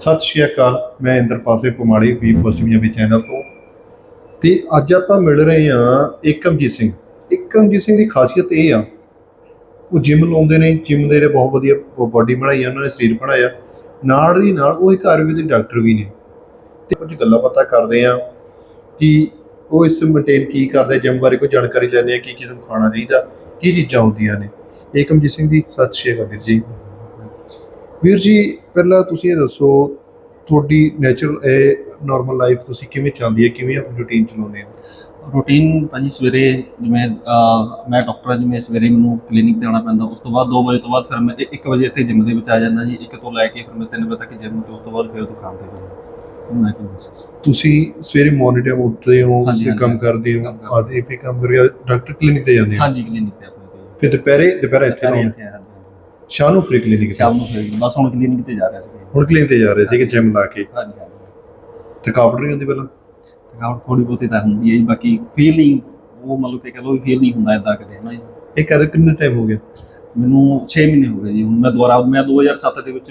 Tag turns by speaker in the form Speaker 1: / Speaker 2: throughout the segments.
Speaker 1: ਸਤਿ ਸ਼੍ਰੀ ਅਕਾਲ, ਮੈਂ ਇੰਦਰਪਾਲ ਸਿੰਘ ਕੁਮਾੜੀ ਵੀ ਪੱਛਮੀ ਚੈਨਲ ਤੋਂ। ਤੇ ਅੱਜ ਆਪਾਂ ਮਿਲ ਰਹੇ ਹਾਂ ਏਕਮਜੀਤ ਸਿੰਘ। ਏਕਮਜੀਤ ਸਿੰਘ ਦੀ ਖਾਸੀਅਤ ਇਹ ਆ, ਉਹ ਜਿਮ ਲਾਉਂਦੇ ਨੇ ਜਿਮ ਦੇ ਨੇ ਬਹੁਤ ਵਧੀਆ ਬਾਡੀ ਬਣਾਈ ਆ, ਉਹਨਾਂ ਨੇ ਸਰੀਰ ਬਣਾਇਆ। ਨਾਲ ਦੀ ਨਾਲ ਉਹ ਇੱਕ ਆਯੁਰਵੈਦਿਕ ਡਾਕਟਰ ਵੀ ਨੇ। ਤੇ ਕੁਝ ਗੱਲਾਂ ਬਾਤਾਂ ਕਰਦੇ ਆ ਕਿ ਉਹ ਇਸ ਮੇਨਟੇਨ ਕੀ ਕਰਦੇ ਜਿਮ ਬਾਰੇ ਕੋਈ ਜਾਣਕਾਰੀ ਲੈਣੇ ਆ ਕੀ ਕੀ ਨੂੰ ਖਾਣਾ ਚਾਹੀਦਾ, ਕੀ ਚੀਜ਼ਾਂ ਹੁੰਦੀਆਂ ਨੇ। ਏਕਮਜੀਤ ਸਿੰਘ ਜੀ, ਸਤਿ ਸ਼੍ਰੀ ਅਕਾਲ ਵੀਰ ਜੀ। ਵੀਰ ਜੀ ਪਹਿਲਾਂ ਤੁਸੀਂ ਇਹ ਦੱਸੋ ਤੁਹਾਡੀ ਨੈਚੁਰਲ ਇਹ ਨਾਰਮਲ ਲਾਈਫ ਤੁਸੀਂ ਕਿਵੇਂ ਚੱਲਦੀ ਹੈ ਕਿਵੇਂ ਆਪਣੀ ਰੁਟੀਨ ਚਲਾਉਂਦੇ ਹੋ
Speaker 2: ਰੂਟੀਨ ਭਾਜੀ ਸਵੇਰੇ ਜਿਵੇਂ ਅਹ, ਮੈਂ ਡਾਕਟਰ ਹਾਂ ਜਿਵੇਂ ਸਵੇਰੇ ਮੈਨੂੰ ਕਲੀਨਿਕ ਤੇ ਆਉਣਾ ਪੈਂਦਾ ਉਸ ਤੋਂ ਬਾਅਦ 2 ਵਜੇ ਤੋਂ ਬਾਅਦ ਫਿਰ ਮੈਂ 1 ਵਜੇ ਇੱਥੇ ਜਿਮ ਦੇ ਵਿੱਚ ਆ ਜਾਂਦਾ ਜੀ 1 ਤੋਂ ਲੈ ਕੇ ਫਿਰ ਮੈਂ 3 ਵਜੇ ਤੱਕ ਜਿਮ ਤੇ ਉਸ ਤੋਂ ਬਾਅਦ ਫਿਰ ਦੁਕਾਨ ਤੇ ਜਾਂਦਾ ਮੈਂ ਕੀ ਦੱਸਾਂ
Speaker 1: ਤੁਸੀਂ ਸਵੇਰੇ ਮਾਰਨਿੰਗ ਟਾਈਮ ਉੱਠਦੇ ਹੋ
Speaker 2: ਹਾਂਜੀ,
Speaker 1: ਫਿਰ
Speaker 2: ਹਾਂਜੀ।
Speaker 1: ਕੰਮ ਕਰਦੇ ਹੋ
Speaker 2: ਕੰਮ ਕਰਦੇ।
Speaker 1: ਆਦੇ ਫਿਰ ਕੰਮ ਕਰਕੇ ਡਾਕਟਰ ਕਲੀਨਿਕ ਤੇ ਜਾਂਦੇ ਹੋ
Speaker 2: ਹਾਂਜੀ ਕਲੀਨਿਕ ਤੇ ਆਪਣੇ ਤੇ
Speaker 1: ਫਿਰ ਦੁਪਹਿਰੇ ਦੁਪਹਿਰੇ ਇੱਥੇ ਰਹੋ
Speaker 2: ਇੱਥੇ।
Speaker 1: ਸ਼ਾਮ ਨੂੰ ਫ੍ਰੀ ਕਲੀਨਿਕ ਤੇ।
Speaker 2: ਸ਼ਾਮ ਨੂੰ ਫਿਰ ਬਸ ਹੁਣ ਕਲੀਨਿਕ ਤੇ ਜਾ ਰਿਹਾ ਸੀ।
Speaker 1: ਹੁਣ ਕਲੀਨਿਕ ਤੇ ਜਾ ਰਹੇ ਸੀਗੇ ਜਿਮ ਲਾ ਕੇ।
Speaker 2: ਹਾਂਜੀ ਹਾਂਜੀ।
Speaker 1: ਥਕਾਵਟ ਨਹੀਂ ਹੁੰਦੀ ਪਹਿਲਾਂ?
Speaker 2: ਥਕਾਵਟ ਥੋੜੀ ਬਹੁਤੀ ਤਾਂ ਹੁੰਦੀ ਹੈ ਜੀ ਬਾਕੀ ਫੀਲ ਨਹੀਂ ਉਹ ਮਤਲਬ ਕਿ ਕਹ ਫੀਲ ਨਹੀਂ ਹੁੰਦਾ ਇਦਾਂ ਕਦੇ ਨਾ ਜੀ।
Speaker 1: ਇਹ ਕਦ ਕਿੰਨਾ ਟਾਈਮ ਹੋ ਗਿਆ?
Speaker 2: ਮੈਨੂੰ 6 ਮਹੀਨੇ ਹੋ ਗਏ ਜੀ ਹੁਣ ਮੈਂ ਦੁਬਾਰਾ ਮੈਂ 2007 ਦੇ ਵਿੱਚ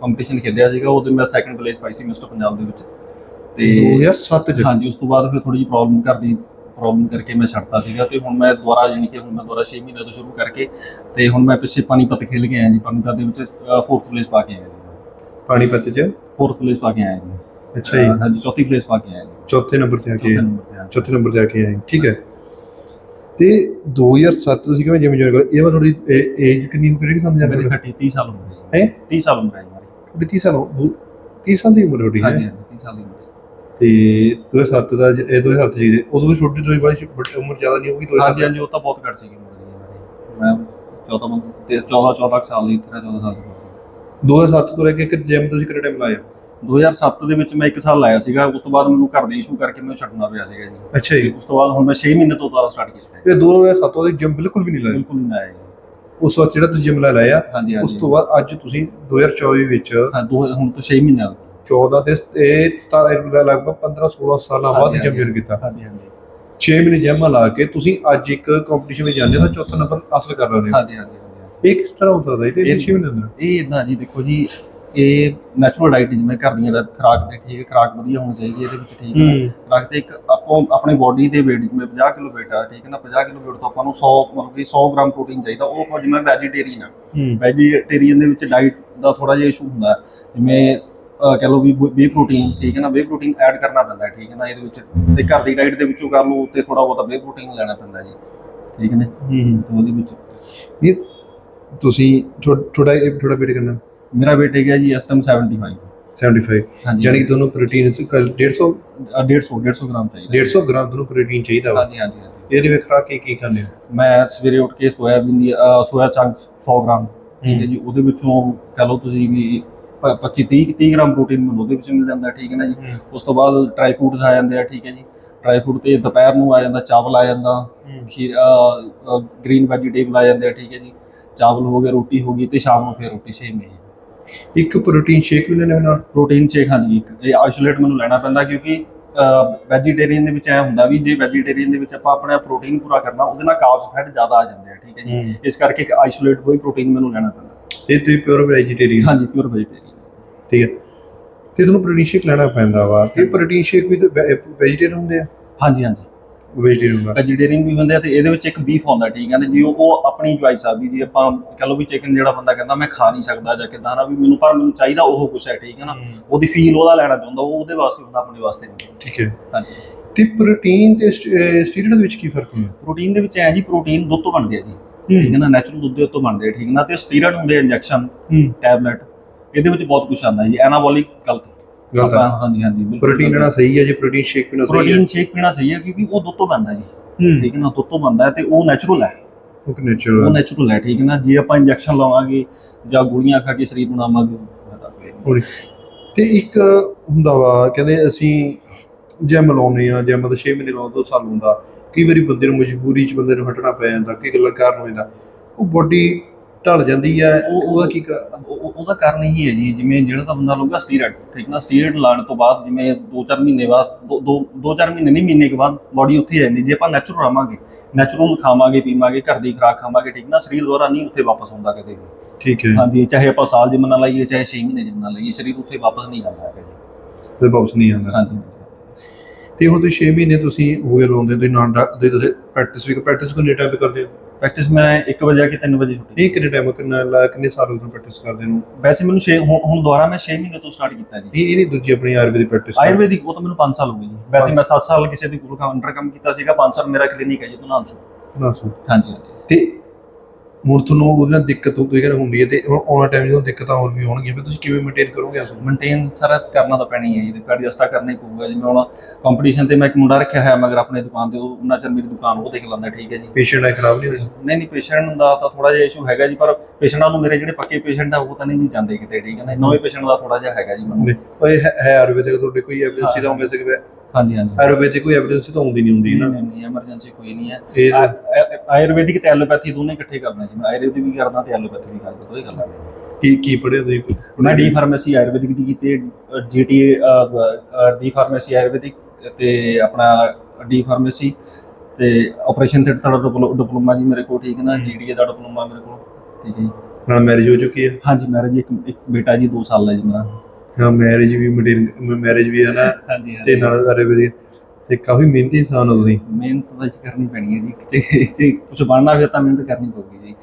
Speaker 2: ਕੰਪੀਟੀਸ਼ਨ ਖੇਡਿਆ ਸੀਗਾ ਉਹਦੇ ਮੈਂ ਸੈਕੰਡ ਪਲੇਸ ਪਾਈ ਸੀ ਮਿਸਟਰ ਪੰਜਾਬ ਦੇ ਵਿੱਚ। ਤੇ
Speaker 1: 2007 ਚ?
Speaker 2: ਹਾਂਜੀ ਉਸ ਤੋਂ ਬਾਅਦ ਫਿਰ ਥੋੜੀ ਜਿਹੀ ਪ੍ਰੋਬਲਮ ਕਰਦੀ ਪ੍ਰੋਬਲਮ ਕਰਕੇ ਮੈਂ ਛੱਡਤਾ ਸੀਗਾ ਤੇ ਹੁਣ ਮੈਂ ਦੁਬਾਰਾ ਜਾਣੀ ਕਿ ਹੁਣ ਮੈਂ ਦੁਬਾਰਾ 6 ਮਹੀਨੇ ਤੋਂ ਸ਼ੁਰੂ ਕਰਕੇ ਤੇ ਹੁਣ ਮੈਂ ਪਿੱਛੇ ਪਾਣੀਪਤ ਖੇਲ ਕੇ ਆਇਆ ਜੀ ਪਾਣੀਪਤ ਦੇ ਵਿੱਚ 4th ਪਲੇਸ ਪਾ ਕੇ ਆਇਆ ਜੀ।
Speaker 1: ਪਾਣੀਪਤ ਚ?
Speaker 2: 4th ਪਲੇਸ ਪਾ ਕੇ ਆਇਆ ਜੀ।
Speaker 1: ਅੱਛਾ ਜੀ।
Speaker 2: ਹਾਂਜੀ ਚੌਥੀ ਪਲੇਸ ਪਾ ਕੇ ਆਇਆ ਜੀ।
Speaker 1: ਚੌਥੇ ਨੰਬਰ ਤੇ ਆ ਕੇ
Speaker 2: ਚੌਥੇ ਨੰਬਰ ਤੇ ਆ
Speaker 1: ਆ ਕੇ ਆਏ। ਠੀਕ ਹੈ। ਤੇ 2007 ਤੁਸੀਂ ਕਿਵੇਂ ਜਿਮ ਜੁਆਇਨ ਕਰ ਇਹ ਵਾਰ ਤੁਹਾਡੀ ਏਜ ਕਿੰਨੀ ਹੋ ਗਈ ਸਮਝ
Speaker 2: ਮੇਰੀ
Speaker 1: ਜਾਂਦੇ
Speaker 2: 30 30 ਸਾਲ ਹੈ
Speaker 1: ਹੈਂ?
Speaker 2: 30 ਸਾਲ ਉਮਰ ਹੈ ਮੇਰੀ।
Speaker 1: ਤੁਹਾਡੀ 30 ਸਾਲ ਹੋ- ਦੋ- 30 ਸਾਲ ਦੀ ਉਮਰ ਤੁਹਾਡੀ ਹੈ?
Speaker 2: ਹਾਂਜੀ ਹਾਂਜੀ 30 ਸਾਲ ਦੀ ਉਮਰ ਹੈ।
Speaker 1: ਤੇ 2007 ਦਾ ਜ- ਇਹ 2007 ਚ ਜੀ ਉਦੋਂ ਵੀ ਛੋਟੀ ਤੋਂ ਬੜੀ ਵੱਡੀ ਉਮਰ ਜ਼ਿਆਦਾ ਨਹੀਂ ਹੋਊਗੀ
Speaker 2: ਹਾਂਜੀ
Speaker 1: 2007
Speaker 2: ਹਾਂਜੀ ਉਹ ਤਾਂ ਬਹੁਤ ਘੱਟ ਸੀਗੀ ਉਮਰ ਜੀ ਮੇਰੀ ਮੈਂ 14 ਮੰਥ ਤੇ 14 14 ਕੁ ਸਾਲ ਦੀ 13 14 ਸਾਲ ਦੀ ਉਮਰ ਸੀ।
Speaker 1: 2007 ਤੋਂ ਲੈ ਕੇ ਕਿ ਜਿਮ ਤੁਸੀਂ ਕਿੰਨਾ ਟਾਈਮ ਲਾਇਆ
Speaker 2: 2007 ਦੇ ਵਿੱਚ ਮੈਂ 1 ਸਾਲ ਲਾਇਆ ਸੀਗਾ ਉਸ ਤੋਂ ਬਾਅਦ ਮੈਨੂੰ ਘਰ ਦੇ ਇਸ਼ੂ ਕਰਕੇ ਮੈਨੂੰ ਛੱਡਣਾ ਪਿਆ ਸੀਗਾ ਜੀ।
Speaker 1: ਅੱਛਾ ਜੀ।
Speaker 2: ਉਸ ਤੋਂ ਬਾਅਦ ਹੁਣ ਮੈਂ 6 ਮਹੀਨੇ ਤੋਂ ਦੁਬਾਰਾ ਸਟਾਰਟ ਕੀਤਾ ਹੈ
Speaker 1: ਇਹ 2007 ਤੋਂ ਜਿਮ ਬਿਲਕੁਲ ਵੀ ਨਹੀਂ ਲਾਇਆ?
Speaker 2: ਬਿਲਕੁਲ ਨਹੀਂ ਲਾਇਆ ਜੀ।
Speaker 1: ਉਸ ਵਕਤ ਜਿਹੜਾ ਤੁਸੀਂ ਜਿਮ ਲਾਇਆ
Speaker 2: ਹਾਂਜੀ
Speaker 1: ਉਸ
Speaker 2: ਹਾਂਜੀ
Speaker 1: ਤੋਂ ਬਾਅਦ ਅੱਜ ਤੁਸੀਂ 2024 ਵਿੱਚ
Speaker 2: ਹਾਂ ਦੋ ਹੁਣ ਤੋਂ 6 ਮਹੀਨੇ
Speaker 1: 14 ਤੇ ਇਹ 17 ਲਗਭਗ 15 16 ਸਾਲਾਂ ਬਾਅਦ ਜੁਆਇਨ ਕੀਤਾ।
Speaker 2: ਹਾਂਜੀ ਹਾਂਜੀ।
Speaker 1: 6 ਮਹੀਨੇ ਜਿਮ ਲਾ ਕੇ ਤੁਸੀਂ ਅੱਜ ਇੱਕ ਕੰਪੀਟੀਸ਼ਨ ਵਿੱਚ ਜਾਂਦੇ ਹੋ ਤਾਂ ਚੌਥਾ ਨੰਬਰ ਹਾਸਲ ਕਰ ਰਹੇ ਹੋ।
Speaker 2: ਹਾਂਜੀ ਹਾਂਜੀ
Speaker 1: ਇਹ ਕਿਸ ਤਰ੍ਹਾਂ ਹੋ ਸਕਦਾ ਇਹ
Speaker 2: ਇਹ-
Speaker 1: 6 ਮਹੀਨੇ ਅੰਦਰ।
Speaker 2: ਇਹ ਇਦਾਂ ਜੀ ਦੇਖੋ ਜੀ ਇਹ ਨੈਚੁਰਲ ਡਾਈਟ ਜਿਵੇਂ ਘਰ ਦੀਆਂ ਦਾ ਖੁਰਾਕ ਦੇ ਠੀਕ ਖੁਰਾਕ ਵਧੀਆ ਹੋਣੀ ਚਾਹੀਦੀ ਇਹਦੇ ਵਿੱਚ ਠੀਕ ਹੈ। ਖੁਰਾਕ ਤੇ ਇੱਕ ਆਪੋ ਆਪਣੀ ਬੋਡੀ ਦੇ weight ਜਿਵੇਂ 50 ਕਿਲੋ weight ਆ ਠੀਕ ਹੈ ਨਾ 50 ਕਿਲੋ weight ਤੋਂ ਆਪਾਂ ਨੂੰ 100 ਮਤਲਬ ਕਿ 100 ਗ੍ਰਾਮ ਪ੍ਰੋਟੀਨ ਚਾਹੀਦਾ ਉਹ ਆਪਾਂ ਜਿਵੇਂ ਵੈਜੀਟੇਰੀਅਨ ਆ। ਵੈਜੀਟੇਰੀਅਨ ਦੇ ਵਿੱਚ ਡਾਈਟ ਦਾ ਥੋੜਾ ਜਿਹਾ ਇਸ਼ੂ ਹੁੰਦਾ। ਜਿਵੇਂ ਕਹਿ ਲਓ ਵੀ ਵੇ ਪ੍ਰੋਟੀਨ ਠੀਕ ਹੈ ਨਾ ਵੇ ਪ੍ਰੋਟੀਨ ਐਡ ਕਰਨਾ ਪੈਂਦਾ ਠੀਕ ਹੈ ਨਾ ਇਹਦੇ ਵਿੱਚ ਤੇ ਘਰ ਦੀ ਡਾਈਟ ਦੇ ਵਿੱਚੋਂ ਕਰ ਲਓ ਤੇ ਥੋੜਾ ਬਹੁਤਾ ਵੇ ਪ੍ਰੋਟੀਨ ਲੈਣਾ ਪੈਂਦਾ ਜੀ ਠੀਕ ਹੈ ਨਾ
Speaker 1: ਹੂੰ
Speaker 2: ਤੇ ਉਹਦੇ ਵਿੱਚ।
Speaker 1: ਤੁਸੀਂ ਥੋੜਾ ਇਹ ਥੋੜਾ ਵੇਟ ਕਰਨਾ
Speaker 2: ਮੇਰਾ weight ਹੈਗਾ ਜੀ ਇਸ ਟਾਈਮ 75
Speaker 1: 75
Speaker 2: ਹਾਂਜੀ।
Speaker 1: ਯਾਨੀ ਕਿ ਦੋਨੋਂ ਪ੍ਰੋਟੀਨ 150
Speaker 2: ਅ, 150 150 ਗ੍ਰਾਮ ਚਾਹੀਦਾ।
Speaker 1: 150 ਗ੍ਰਾਮ ਦੋਨੋਂ ਪ੍ਰੋਟੀਨ ਚਾਹੀਦਾ ਵਾ।
Speaker 2: ਹਾਂਜੀ ਹਾਂਜੀ
Speaker 1: ਇਹਦੇ ਵਿੱਚ ਖੁਰਾਕ ਕੀ ਕੀ ਖਾਂਦੇ ਹੋ?
Speaker 2: ਮੈਂ ਸਵੇਰੇ ਉੱਠ ਕੇ ਸੋਇਆਬੀਨ ਦੀ ਸੋਇਆ ਚੰਕ 100 ਗ੍ਰਾਮ ਠੀਕ ਹੈ। ਜੀ ਉਹਦੇ ਵਿੱਚੋਂ ਕਹ ਲਓ ਤੁਸੀਂ ਵੀ 25 30 30 ਗ੍ਰਾਮ ਪ੍ਰੋਟੀਨ ਮੈਨੂੰ ਉਹਦੇ ਵਿੱਚ ਮਿਲ ਜਾਂਦਾ ਠੀਕ ਹੈ ਨਾ ਜੀ? ਉਸ ਤੋਂ ਬਾਅਦ ਡਰਾਈ ਫਰੂਟਸ ਆ ਜਾਂਦੇ ਆ ਠੀਕ ਹੈ ਜੀ। ਡਰਾਈ ਫਰੂਟ ਤੇ ਦੁਪਹਿਰ ਨੂੰ ਆ ਜਾਂਦਾ ਚਾਵਲ ਆ ਜਾਂਦਾ ਖੀਰ ਗ੍ਰੀਨ ਵੈਜੀਟੇਬਲ ਆ ਜਾਂਦੇ ਆ ਠੀਕ ਹੈ ਜੀ। ਚਾਵਲ ਹੋ ਗਏ ਰੋਟੀ ਹੋ ਗਈ ਤੇ ਸ਼ਾਮ ਨੂੰ ਫਿਰ ਰੋਟੀ ਸੇਮ ਹੈ
Speaker 1: ਇੱਕ ਪ੍ਰੋਟੀਨ ਸ਼ੇਕ ਵੀ ਲੈਣੇ ਨਾਲ?
Speaker 2: ਪ੍ਰੋਟੀਨ ਸ਼ੇਕ ਹਾਂਜੀ ਇਹ ਆਈਸੋਲੇਟ ਮੈਨੂੰ ਲੈਣਾ ਪੈਂਦਾ ਕਿਉਂਕਿ ਵੈਜੀਟੇਰੀਅਨ ਦੇ ਵਿੱਚ ਐ ਹੁੰਦਾ ਵੀ ਜੇ ਵੈਜੀਟੇਰੀਅਨ ਦੇ ਵਿੱਚ ਆਪਾਂ ਆਪਣਾ ਪ੍ਰੋਟੀਨ ਪੂਰਾ ਕਰਨਾ ਉਹਦੇ ਨਾਲ ਕਾਰਬਸ ਫੈਟ ਜ਼ਿਆਦਾ ਆ ਜਾਂਦੇ ਆ ਠੀਕ ਹੈ ਜੀ। ਇਸ ਕਰਕੇ ਇੱਕ ਆਈਸੋਲੇਟ ਕੋਈ ਪ੍ਰੋਟੀਨ ਮੈਨੂੰ ਲੈਣਾ ਪੈਂਦਾ।
Speaker 1: ਇਹ ਤੁਸੀਂ ਪਿਓਰ ਵੈਜੀਟੇਰੀਅਨ
Speaker 2: ਹਾਂਜੀ ਪਿਓਰ ਵੈਜੀਟੇਰੀਅਨ
Speaker 1: ਠੀਕ ਹੈ। ਤੇ ਤੁਹਾਨੂੰ ਪ੍ਰੋਟੀਨ ਸ਼ੇਕ ਲੈਣਾ ਪੈਂਦਾ ਵਾ। ਇਹ ਪ੍ਰੋਟੀਨ ਸ਼ੇਕ ਵੀ ਵੈਜੀਟੇਰੀਅਨ ਹੁੰਦੇ ਆ?
Speaker 2: ਹਾਂਜੀ ਹਾਂਜੀ।
Speaker 1: ਵੈਜੀਟੇਰੀਅਨ ਹੁੰਦਾ।
Speaker 2: ਵੈਜੀਟੇਰੀਅਨ ਵੀ ਹੁੰਦੇ ਆ ਤੇ ਇਹਦੇ ਵਿੱਚ ਇੱਕ ਬੀਫ ਆਉਂਦਾ ਠੀਕ ਹੈ ਨਾ। ਜੀ ਉਹ ਆਪਣੀ ਚੁਆਇਸ ਆ ਵੀ ਜੇ ਆਪਾਂ ਕਹ ਲਓ ਵੀ ਚਿਕਨ ਜਿਹੜਾ ਬੰਦਾ ਕਹਿੰਦਾ ਮੈਂ ਖਾ ਨਹੀਂ ਸਕਦਾ ਜਾਂ ਕਿਦਾਂ ਨਾ ਵੀ ਮੈਨੂੰ ਪਰ ਮੈਨੂੰ ਚਾਹੀਦਾ ਉਹ ਕੁਛ ਹੈ ਠੀਕ ਹੈ ਨਾ? ਉਹਦੀ ਫੀਲ ਉਹਦਾ ਲੈਣਾ ਚਾਹੁੰਦਾ ਉਹ ਉਹਦੇ ਵਾਸਤੇ ਹੁੰਦਾ ਆਪਣੇ ਵਾਸਤੇ ਨਹੀਂ
Speaker 1: ਠੀਕ ਹੈ।
Speaker 2: ਹਾਂਜੀ।
Speaker 1: ਤੇ ਪ੍ਰੋਟੀਨ ਤੇ ਸਟੀਰੋਇਡ ਵਿੱਚ ਕੀ ਫ਼ਰਕ ਹੁੰਦਾ?
Speaker 2: ਪ੍ਰੋਟੀਨ ਦੇ ਵਿੱਚ ਐ ਜੀ ਪ੍ਰੋਟੀਨ ਦੁੱਧ ਤੋਂ ਬਣਦੇ ਆ ਜੀ। ਠੀਕ ਹੈ ਨਾ ਨੈਚੁਰਲ ਦੁੱਧ ਦੇ ਉੱਤੋਂ ਬਣਦੇ ਆ ਠੀਕ ਨਾ? ਤੇ ਸਟੀਰੋਇਡ ਹੁੰਦੇ ਆ ਇੰਜੈਕਸ਼ਨ ਟੈਬਲੇਟ ਇਹਦੇ ਵਿੱਚ ਬਹੁਤ ਕੁਝ ਆਉਂਦਾ ਜੀ ਐਨਾਬੋਲਿਕ ਗਲਤ।
Speaker 1: ਗਲਤ
Speaker 2: ਆਪਾਂ
Speaker 1: ਹੈ
Speaker 2: ਹਾਂਜੀ ਹਾਂਜੀ ਬਿਲਕੁਲ
Speaker 1: ਪ੍ਰੋਟੀਨ ਲੈਣਾ ਸਹੀ ਹੈ ਜੇ ਪ੍ਰੋਟੀਨ ਸ਼ੇਕ ਪੀਣਾ ਸਹੀ ਹੈ।
Speaker 2: ਪ੍ਰੋਟੀਨ ਸ਼ੇਕ ਪੀਣਾ ਸਹੀ ਹੈ ਕਿਉਂਕਿ ਉਹ ਦੁੱਧ ਤੋਂ ਬਣਦਾ ਜੀ।
Speaker 1: ਹੂੰ।
Speaker 2: ਠੀਕ ਹੈ ਨਾ ਦੁੱਧ ਤੋਂ ਬਣਦਾ ਹੈ ਤੇ ਉਹ ਨੈਚੁਰਲ ਹੈ।
Speaker 1: ਓਕੇ
Speaker 2: ਉਹ
Speaker 1: ਨੇਚਰ
Speaker 2: ਨੈਚੁਰਲ ਹੈ ਠੀਕ ਹੈ ਨਾ ਜੇ ਆਪਾਂ ਇੰਜੈਕਸ਼ਨ ਲਵਾਂਗੇ ਜਾਂ ਗੋਲੀਆਂ ਖਾ ਕੇ ਸਰੀਰ ਬਣਾਵਾਂਗੇ ਉਹ ਫਾਇਦਾ ਕੋਈ ਨਹੀਂ।
Speaker 1: ਤੇ ਇੱਕ ਹੁੰਦਾ ਵਾ ਕਹਿੰਦੇ ਅਸੀਂ ਜਿਮ ਲਾਉਨੇ ਆ ਜਿਮ ਤਾਂ 6 ਮਹੀਨੇ ਲਾਉਂਦਾ 2 ਸਾਲ ਹੁੰਦਾ। ਕਈ ਵਾਰੀ ਬੰਦੇ ਨੂੰ ਮਜਬੂਰੀ ਚ ਬੰਦੇ ਨੂੰ ਹਟਣਾ ਪੈ ਜਾਂਦਾ ਕਈ ਗੱਲਾਂ ਕਾਰਨ ਹੋ ਜਾਂਦਾ। ਉਹ ਬੋਡੀ ਢਲ ਜਾਂਦੀ ਹੈ
Speaker 2: ਉਹ-
Speaker 1: ਉਹਦਾ ਕੀ ਕਰ-
Speaker 2: ਉਹ- ਉਹਦਾ ਕਾਰਨ ਇਹੀ ਹੈ ਜੀ ਜਿਵੇਂ ਜਿਹੜਾ ਤਾਂ ਬੰਦਾ ਲਊਗਾ ਸਟੀਰੋਇਡ ਠੀਕ ਨਾ? ਸਟੀਰੋਇਡ ਲਾਉਣ ਤੋਂ ਬਾਅਦ ਜਿਵੇਂ 2-4 ਮਹੀਨੇ ਬਾਅਦ 2-4 ਮਹੀਨੇ ਨਹੀਂ ਮਹੀਨੇ ਕੇ ਬਾਅਦ ਬਾਡੀ ਉੱਥੇ ਰਹਿੰਦੀ ਜੇ ਆਪਾਂ ਨੈਚੁਰਲ ਰਹਾਂਗੇ ਨੈਚੁਰਲ ਖਾਵਾਂਗੇ ਪੀਵਾਂਗੇ ਘਰ ਦੀ ਖੁਰਾਕ ਖਾਵਾਂਗੇ ਠੀਕ ਨਾ? ਸਰੀਰ ਦੁਆਰਾ ਨਹੀਂ ਉੱਥੇ ਵਾਪਸ ਹੁੰਦਾ ਕਦੇ
Speaker 1: ਠੀਕ ਹੈ
Speaker 2: ਹਾਂਜੀ ਚਾਹੇ ਆਪਾਂ ਸਾਲ ਜਿਮ ਨਾਲ ਲਾਈਏ ਚਾਹੇ 6 ਮਹੀਨੇ ਜਿਮ ਨਾਲ ਲਾਈਏ ਸਰੀਰ ਉੱਥੇ ਵਾਪਸ ਨਹੀਂ ਆਉਂਦਾ ਹੈਗਾ ਜੀ।
Speaker 1: ਤੇ ਵਾਪਸ ਨਹੀਂ ਆਉਂਦਾ।
Speaker 2: ਹਾਂਜੀ।
Speaker 1: ਤੇ ਹੁਣ ਤੁਸੀਂ 6 ਮਹੀਨੇ ਤੁਸੀਂ ਹੋ ਗਏ ਲਾਉਂਦੇ ਤੁਸੀਂ ਨਾਨ ਦੇ ਤੁਸੀਂ ਪ੍ਰੈਕਟਿਸ ਵੀ ਪ੍ਰੈਕਟਿਸ ਕਰਦੇ ਹੋ?
Speaker 2: ਪ੍ਰੈਕਟਿਸ ਮੈਂ 1 ਵਜੇ ਆ ਕੇ 3 ਵਜੇ ਛੁੱਟੀ
Speaker 1: ਨਹੀਂ ਕਿੰਨੇ ਟਾਈਮ ਕਿੰਨਾ ਲਾ- ਕਿੰਨੇ ਸਾਲ ਹੋ ਗਏ ਪ੍ਰੈਕਟਿਸ ਕਰਦੇ ਨੂੰ?
Speaker 2: ਵੈਸੇ ਮੈਨੂੰ 6 ਹੁਣ ਹੁਣ ਦੁਬਾਰਾ ਮੈਂ 6 ਮਹੀਨੇ ਤੋਂ ਸਟਾਰਟ ਕੀਤਾ ਜੀ।
Speaker 1: ਇਹ ਇਹ ਨਹੀਂ ਦੂਜੀ ਆਪਣੀ ਆਯੁਰਵੈਦਿਕ ਪ੍ਰੈਕਟਿਸ
Speaker 2: ਆਯੁਰਵੈਦਿਕ ਉਹ ਤਾਂ ਮੈਨੂੰ 5 ਸਾਲ ਹੋ ਗਏ ਜੀ। ਵੈਸੇ ਮੈਂ 7 ਸਾਲ ਕਿਸੇ ਦੇ ਕੋਲ ਅੰਡਰ ਕੰਮ ਕੀਤਾ ਸੀਗਾ 5 ਸਾਲ ਮੇਰਾ ਕਲੀਨਿਕ ਹੈ ਜੀ ਤੁਨਾਂਸੂ
Speaker 1: ਨਾ ਸੁਣ
Speaker 2: ਹਾਂਜੀ ਹਾਂਜੀ।
Speaker 1: ਤੇ ਹੁਣ ਤੁਹਾਨੂੰ ਉਹਦੇ ਨਾਲ ਦਿੱਕਤ ਤੁਸੀਂ ਕਹਿੰਦੇ ਹੁੰਦੀ ਹੈ ਤੇ ਹੁਣ ਆਉਣਾ ਟਾਈਮ ਜਦੋਂ ਦਿੱਕਤਾਂ ਹੋਰ ਵੀ ਹੋਣਗੀਆਂ ਫਿਰ ਤੁਸੀਂ ਕਿਵੇਂ ਮੇਨਟੇਨ ਕਰੋਗੇ ਇਸ ਨੂੰ?
Speaker 2: ਮੇਨਟੇਨ ਸਾਰਾ ਕਰਨਾ ਤਾਂ ਪੈਣੀ ਹੈ ਜੀ ਤੇ ਐਡਜਸਟ ਕਰਨਾ ਹੀ ਪਊਗਾ। ਜਿਵੇਂ ਹੁਣ ਕੰਪੀਟੀਸ਼ਨ ਤੇ ਮੈਂ ਇੱਕ ਮੁੰਡਾ ਰੱਖਿਆ ਹੋਇਆ ਮਗਰ ਆਪਣੇ ਦੁਕਾਨ ਤੇ ਉਹ ਉਹਨਾਂ ਚਿਰ ਮੇਰੀ ਦੁਕਾਨ ਉਹ ਦੇਖ ਲੈਂਦਾ ਠੀਕ ਹੈ ਜੀ।
Speaker 1: ਪੇਸ਼ੈਂਟ ਆ ਖਰਾਬ ਨਹੀਂ ਹੋਣੀ
Speaker 2: ਨਹੀਂ ਨਹੀਂ ਪੇਸ਼ੈਂਟ ਦਾ ਤਾਂ ਥੋੜਾ ਜਿਹਾ ਇਸ਼ੂ ਹੈਗਾ ਜੀ ਪਰ ਪੇਸ਼ੈਂਟਾਂ ਨੂੰ ਮੇਰੇ ਜਿਹੜੇ ਪੱਕੇ ਪੇਸ਼ੈਂਟ ਆ ਉਹ ਤਾਂ ਨਹੀਂ ਜੀ ਜਾਂਦੇ ਕਿਤੇ ਠੀਕ ਹੈ ਨਾ। ਨਵੇਂ ਪੇਸ਼ੈਂਟ ਦਾ ਥੋੜਾ ਜਿਹਾ ਹੈਗਾ ਜੀ। ਮੈਨੂੰ
Speaker 1: ਉਹ ਇਹ ਹੈ ਹੈ ਆਯੁਰਵੈਦਿਕ ਤੁਹਾਡੇ ਕੋਈ ਐਵੀਡੈਂਸ ਦਾ ਹੋਵੇ ਕਿ
Speaker 2: ਹਾਂਜੀ ਹਾਂਜੀ।
Speaker 1: ਆਯੁਰਵੈਦਿਕ ਕੋਈ ਐਵੀਡੈਂਸ ਤਾਂ ਹੁੰਦੀ ਨਹੀਂ ਹੁੰਦੀ ਨਾ।
Speaker 2: ਨਹੀਂ, ਨਹੀਂ ਐਮਰਜੈਂਸੀ ਕੋਈ ਨਹੀਂ ਹੈ।
Speaker 1: ਇਹ
Speaker 2: ਆ- ਆ- ਆਯੁਰਵੈਦਿਕ ਤੇ ਐਲੋਪੈਥੀ ਦੋਨੇ ਇਕੱਠੇ ਕਰਨਾ ਜੀ। ਮੈਂ ਆਯੁਰਵੈਦਿਕ ਵੀ ਕਰਦਾ ਤੇ ਐਲੋਪੈਥੀ ਵੀ ਕਰਦਾ ਦੋਈ ਗੱਲਾਂ ਨੇ
Speaker 1: ਕੀ ਕੀ ਪੜਿਆ ਤੁਸੀਂ
Speaker 2: ਮੈਂ ਡੀ ਫਾਰਮੇਸੀ ਆਯੁਰਵੈਦਿਕ ਦੀ ਕੀਤੀ ਜੀਟੀ ਡੀ ਫਾਰਮੇਸੀ ਆਯੁਰਵੈਦਿਕ ਤੇ ਆਪਣਾ ਡੀ ਫਾਰਮੇਸੀ ਤੇ ਆਪਰੇਸ਼ਨ ਥੀਏਟਰ ਦਾ ਡਿਪਲੋਮਾ ਜੀ ਮੇਰੇ ਕੋਲ ਠੀਕ ਨਾ। ਜੀਡੀਏ ਦਾ ਡਿਪਲੋਮਾ ਮੇਰੇ ਕੋਲ। ਠੀਕ ਹੈ ਜੀ।
Speaker 1: ਨਾਲ ਮੈਰਿਜ ਹੋ ਚੁੱਕੀ ਹੈ?
Speaker 2: ਹਾਂਜੀ ਮੈਰਿਜ ਇੱਕ ਇੱਕ ਬੇਟਾ ਜੀ 2 ਸਾਲ ਦਾ ਜੀ ਮੇਰਾ।
Speaker 1: ਹਾਂ ਮੈਰਿਜ ਵੀ ਮੇਨਟੇਨ ਮੈਰਿਜ ਵੀ ਹੈ ਨਾ
Speaker 2: ਹਾਂਜੀ
Speaker 1: ਤੇ ਨਾਲ ਆਯੁਰਵੈਦਿਕ ਤੇ ਕਾਫੀ ਮਿਹਨਤੀ ਇਨਸਾਨ ਹੋ ਤੁਸੀਂ।
Speaker 2: ਮਿਹਨਤ ਤਾਂ ਜੀ ਕਰਨੀ ਪੈਣੀ ਹੈ ਜੀ ਕਿਤੇ ਤੇ ਕੁਝ ਬਣਨਾ ਫਿਰ ਤਾਂ ਮਿਹਨਤ ਕਰਨੀ ਪਊਗੀ ਜੀ।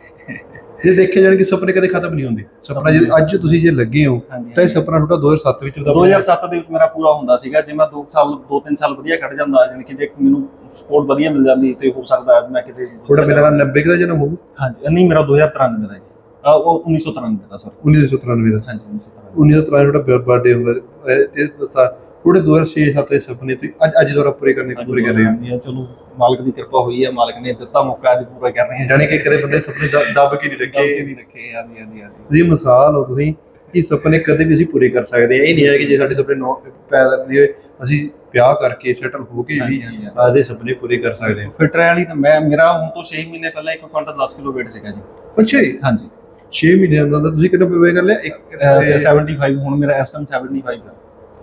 Speaker 1: ਜੇ ਦੇਖਿਆ ਜਾਣ ਕਿ ਸੁਪਨੇ ਕਦੇ ਖਤਮ ਨਹੀਂ ਹੁੰਦੇ। ਸੁਪਨਾ ਜੇ ਅੱਜ ਤੁਸੀਂ ਜੇ ਲੱਗੇ ਹੋ ਤਾਂ ਇਹ ਸੁਪਨਾ ਤੁਹਾਡਾ 2007 ਵਿੱਚ ਦਾ
Speaker 2: 2007 ਦੇ ਵਿੱਚ ਮੇਰਾ ਪੂਰਾ ਹੁੰਦਾ ਸੀਗਾ ਜੇ ਮੈਂ 2 ਸਾਲ 2-3 ਸਾਲ ਵਧੀਆ ਕੱਢ ਜਾਂਦਾ ਜਾਣੀ ਕਿ ਜੇ ਮੈਨੂੰ ਸਪੋਰਟ ਵਧੀਆ ਮਿਲ ਜਾਂਦੀ ਤੇ ਹੋ ਸਕਦਾ ਮੈਂ ਕਿਤੇ
Speaker 1: ਤੁਹਾਡਾ ਮੇਰਾ ਨਾਲ 90 ਦਾ ਜਨਮ ਹੋਊ।
Speaker 2: ਹਾਂਜੀ ਨਹੀਂ ਮੇਰਾ 2093 ਦਾ ਜੀ। ਆ ਉਹ 1993 ਦਾ ਸਰ।
Speaker 1: 1993 ਦਾ।
Speaker 2: ਹਾਂਜੀ 1993
Speaker 1: 1993 ਤੁਹਾਡਾ ਬਰਥਡੇ ਹੁੰਦਾ ਇਹ- ਇਹ ਦੱਸਾਂ ਤੁਹਾਡੇ 2006 7 ਦੇ ਸੁਪਨੇ ਤੁਸੀਂ ਅੱਜ ਅੱਜ ਦੁਆਰਾ ਪੂਰੇ ਕਰਨੇ ਪੂਰੇ ਕਰ ਰਹੇ ਹੋ
Speaker 2: ਹਾਂਜੀ, ਚਲੋ ਮਾਲਕ ਦੀ ਕਿਰਪਾ ਹੋਈ ਹੈ ਮਾਲਕ ਨੇ ਦਿੱਤਾ ਮੌਕਾ ਅੱਜ ਪੂਰਾ ਕਰ ਰਹੇ ਹਾਂ
Speaker 1: ਜਾਣੀ ਕਿ ਕਦੇ ਬੰਦੇ ਸੁਪਨੇ ਦ- ਦੱਬ ਕੇ ਨਹੀਂ
Speaker 2: ਰੱਖੇ।
Speaker 1: ਰੱਖੇ
Speaker 2: ਨਹੀਂ ਰੱਖੇ ਹਾਂਜੀ ਹਾਂਜੀ ਹਾਂਜੀ।
Speaker 1: ਤੁਸੀਂ ਮਿਸਾਲ ਹੋ ਤੁਸੀਂ ਕਿ ਸੁਪਨੇ ਕਦੇ ਵੀ ਅਸੀਂ ਪੂਰੇ ਕਰ ਸਕਦੇ ਹਾਂ। ਇਹ ਨਹੀਂ ਹੈ ਕਿ ਜੇ ਸਾਡੇ ਸੁਪਨੇ ਨੌ ਪੈਦਾ ਨਹੀਂ ਹੋਏ ਅਸੀਂ ਵਿਆਹ ਕਰਕੇ ਸੈਟਲ ਹੋ ਕੇ ਵੀ। ਆਦੇ ਸੁਪਨੇ ਪੂਰੇ ਕਰ ਸਕਦੇ ਹਾਂ।
Speaker 2: ਫਿਟ ਰਹਿਣ ਲਈ ਤਾਂ ਮੈਂ ਮੇਰਾ ਹੁਣ ਤੋਂ 6 ਮਹੀਨੇ ਪਹਿਲਾਂ 1 ਕੁਇੰਟਲ 10 ਕਿਲੋ weight ਸੀਗਾ ਜੀ।
Speaker 1: ਅੱਛਾ ਜੀ।
Speaker 2: ਹਾਂਜੀ।
Speaker 1: 6 ਮਹੀਨਿਆਂ ਦਾ ਤਾਂ ਤੁਸੀਂ ਕਿੰਨਾ ਵੇ ਕਰ ਲਿਆ? ਇੱਕ
Speaker 2: ਅਹ 75 ਹੁਣ ਮੇਰਾ ਇਸ ਟਾਈਮ 75 ਹੈ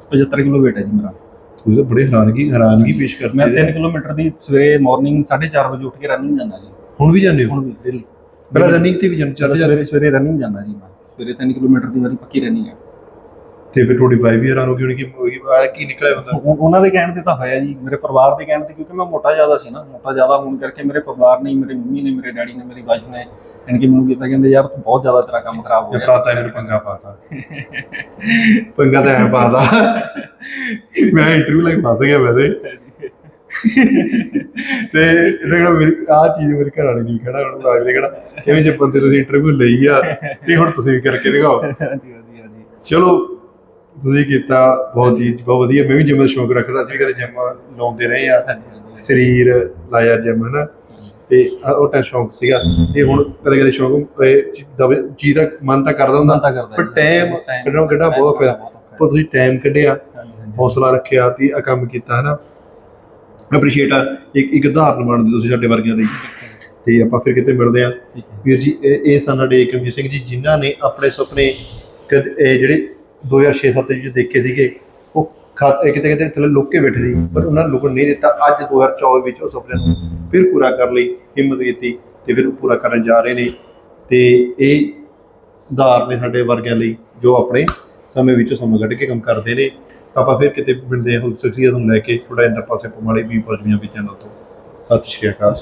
Speaker 2: 75 ਕਿਲੋ weight ਹੈ ਜੀ ਮੇਰਾ।
Speaker 1: ਤੁਸੀਂ ਤਾਂ ਬੜੇ ਹੈਰਾਨਗੀ ਹੈਰਾਨਗੀ ਪੇਸ਼ ਕਰਦੇ
Speaker 2: ਮੈਂ
Speaker 1: ਜੇ।
Speaker 2: 3 ਕਿਲੋਮੀਟਰ ਦੀ ਸਵੇਰੇ ਮਾਰਨਿੰਗ 4:30 ਵਜੇ ਉੱਠ ਕੇ ਰਨਿੰਗ ਜਾਂਦਾ ਜੀ।
Speaker 1: ਹੁਣ ਵੀ ਜਾਂਦੇ ਹੋ?
Speaker 2: ਹੁਣ ਵੀ
Speaker 1: ਪਹਿਲਾਂ ਰਨਿੰਗ ਤੇ ਵੀ ਜਾਂਦੇ ਚੱਲ ਜਾਂਦੇ।
Speaker 2: ਸਵੇਰੇ ਸਵੇਰੇ ਰਨਿੰਗ ਜਾਂਦਾ ਜੀ ਮੈਂ। ਸਵੇਰੇ 3 ਕਿਲੋਮੀਟਰ ਦੀ ਮੇਰੀ ਪੱਕੀ ਰਨਿੰਗ ਹੈ।
Speaker 1: ਤੇ ਫਿਰ ਤੁਹਾਡੀ ਵਾਈਫ ਵੀ ਹੈਰਾਨ ਹੋ ਗਈ ਹੋਣੀ ਕਿ ਆ ਕੀ ਨਿਕਲਿਆ ਬੰਦਾ?
Speaker 2: ਉਹ- ਉਹਨਾਂ ਦੇ ਕਹਿਣ ਤੇ ਤਾਂ ਹੋਇਆ ਜੀ ਮੇਰੇ ਪਰਿਵਾਰ ਦੇ ਕਹਿਣ ਤੇ ਕਿਉਂਕਿ ਮੈਂ ਮੋਟਾ ਜ਼ਿਆਦਾ ਸੀ ਨਾ ਮੋਟਾ ਜ਼ਿਆਦਾ ਹੋਣ ਕਰਕੇ ਮੇਰੇ ਪਰਿਵਾਰ ਨੇ ਮੇਰੇ ਮੰਮੀ ਨੇ ਮੇਰੇ ਡੈਡੀ ਨੇ ਮੇਰੀ ਵਾਈਫ ਨੇ ਯਾਨੀ ਕਿ ਮੈਨੂੰ ਕੀਤਾ ਕਹਿੰਦੇ ਯਾਰ ਤੂੰ ਬਹੁਤ ਜ਼ਿਆਦਾ ਤੇਰਾ ਕੰਮ ਖਰਾਬ ਹੋ ਗਿਆ।
Speaker 1: ਭਰਾਤਾ ਇਹਨੇ ਪੰਗਾ ਪਾਤਾ ਪੰਗਾ ਤਾਂ ਐ ਪਾਤਾ ਮੈਂ ਇੰਟਰਵਿਊ ਲਈ ਫਸ ਗਿਆ ਵੈਸੇ। ਤੇ ਕਿਹੜਾ ਮੇਰੀ ਆ ਚੀਜ਼ ਮੇਰੇ ਘਰ ਵਾਲੇ ਨਹੀਂ ਕਹਿਣਾ ਹੁਣ ਲੱਗ ਰਿਹਾ ਕਿਹੜਾ ਕਿਵੇਂ ਜੇ ਬੰਦੇ ਤੁਸੀਂ ਇੰਟਰਵਿਊ ਲਈ ਆ ਇਹ ਹੁਣ ਤੁਸੀਂ ਵੀ ਕਰਕੇ ਦਿਖਾਓ।
Speaker 2: ਹਾਂਜੀ ਹਾਂਜੀ ਹਾਂਜੀ।
Speaker 1: ਚਲੋ ਤੁਸੀਂ ਕੀਤਾ ਬਹੁਤ ਚੀਜ਼ ਬਹੁਤ ਵਧੀਆ। ਮੈਂ ਵੀ ਜਿਮ ਦਾ ਸ਼ੌਂਕ ਰੱਖਦਾ ਸੀ ਕਦੇ ਜਿਮ ਲਾਉਂਦੇ ਰਹੇ ਆ। ਸਰੀਰ ਲਾਇਆ ਜਿਮ ਹਨਾ। ਤੇ ਉਹ ਤਾਂ ਸ਼ੌਂਕ ਸੀਗਾ। ਤੇ ਹੁਣ ਕਦੇ ਕਦੇ ਸ਼ੌਂਕ ਇਹ ਦਵੇ- ਚੀਜ਼ ਦਾ ਮਨ ਤਾਂ ਕਰਦਾ ਹੁੰਦਾ।
Speaker 2: ਤਾਂ ਕਰਦਾ
Speaker 1: ਪਰ time ਕੱਢਣਾ- ਕੱਢਣਾ ਬਹੁਤ ਔਖਾ। ਪਰ ਤੁਸੀਂ ਟਾਈਮ ਕੱਢਿਆ ਹੌਸਲਾ ਰੱਖਿਆ ਤੇ ਆ ਕੰਮ ਕੀਤਾ ਹਨਾ। ਅਪਰੀਸ਼ੀਏਟ ਆ ਇੱਕ ਇੱਕ ਉਦਾਹਰਨ ਬਣਦੇ ਤੁਸੀਂ ਸਾਡੇ ਵਰਗਿਆਂ ਦੀ। ਤੇ ਆਪਾਂ ਫਿਰ ਕਿਤੇ ਮਿਲਦੇ ਆ ਵੀਰ ਜੀ ਇਹ ਇਹ ਸਨ ਸਾਡੇ ਏਕਮਜੀਤ ਸਿੰਘ ਜੀ ਜਿਨ੍ਹਾਂ ਨੇ ਆਪਣੇ ਸੁਪਨੇ ਕਦ- ਇਹ ਜਿਹੜੇ 2006-7 ਵਿੱਚ ਦੇਖੇ ਸੀਗੇ ਉਹ ਖਾ- ਇਹ ਕਿਤੇ ਕਿਤੇ ਥੱਲੇ ਲੁੱਕ ਕੇ ਬੈਠੇ ਸੀ ਪਰ ਉਹਨਾਂ ਨੂੰ ਲੁਕਣ ਨਹੀਂ ਦਿੱਤਾ। ਅੱਜ 2024 ਵਿੱਚ ਉਹ ਸੁਪਨੇ ਨੂੰ ਫਿਰ ਪੂਰਾ ਕਰਨ ਲਈ ਹਿੰਮਤ ਕੀਤੀ ਤੇ ਫਿਰ ਉਹ ਪੂਰਾ ਕਰਨ ਜਾ ਰਹੇ ਨੇ। ਤੇ ਇਹ ਉਦਾਹਰਨ ਨੇ ਸਾਡੇ ਵਰਗਿਆਂ ਲਈ ਜੋ ਆਪਣੇ ਸਮੇਂ ਵਿੱਚ ਸਮਾਂ ਕੱਢ ਕੇ ਕੰਮ ਕਰਦੇ ਨੇ। ਆਪਾਂ ਫਿਰ ਕਿਤੇ ਮਿਲਦੇ ਹਾਂ ਹੁਣ ਸ਼ਖਸੀਅਤ ਨੂੰ ਲੈ ਕੇ ਥੋੜਾ ਇੰਦਰ ਪਾਸੇ ਪਮਾੜੀ ਵੀ ਪਹੁੰਚ ਗਈਆਂ ਵੀ ਚੈਨਲ ਤੋਂ ਸਤਿ ਸ਼੍ਰੀ ਅਕਾਲ।